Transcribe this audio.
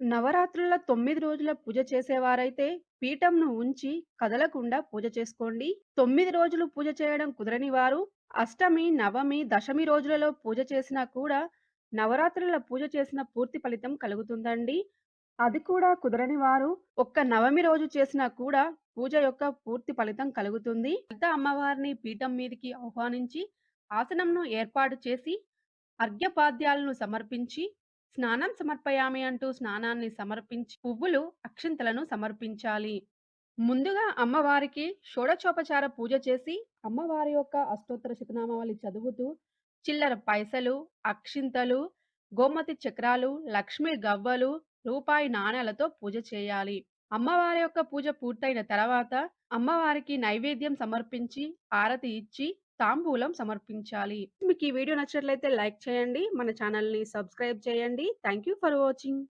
నవరాత్రుల తొమ్మిది రోజుల పూజ చేసేవారైతే పీఠంను ఉంచి కదలకుండా పూజ చేసుకోండి. తొమ్మిది రోజులు పూజ చేయడం కుదరని వారు అష్టమి, నవమి, దశమి రోజులలో పూజ చేసినా కూడా నవరాత్రుల పూజ చేసిన పూర్తి ఫలితం కలుగుతుందండి. అది కూడా కుదరని వారు ఒక్క నవమి రోజు చేసినా కూడా పూజ యొక్క పూర్తి ఫలితం కలుగుతుంది. పెద్ద అమ్మవారిని పీఠం మీదకి ఆహ్వానించి ఆసనంను ఏర్పాటు చేసి అర్ఘ్యపాద్యాలను సమర్పించి స్నానం సమర్పయామి అంటూ స్నానాన్ని సమర్పించి పువ్వులు, అక్షింతలను సమర్పించాలి. ముందుగా అమ్మవారికి షోడచోపచార పూజ చేసి అమ్మవారి యొక్క అష్టోత్తర శతనామావళి చదువుతూ చిల్లర పైసలు, అక్షింతలు, గోమతి చక్రాలు, లక్ష్మీ గవ్వలు, రూపాయి నాణ్యాలతో పూజ చేయాలి. అమ్మవారి యొక్క పూజ పూర్తయిన తర్వాత అమ్మవారికి నైవేద్యం సమర్పించి ఆరతి ఇచ్చి తాంబూలం సమర్పించాలి. మీకు ఈ వీడియో నచ్చినట్లయితే లైక్ చేయండి. మన ఛానల్‌ని సబ్స్క్రైబ్ చేయండి. Thank you for watching.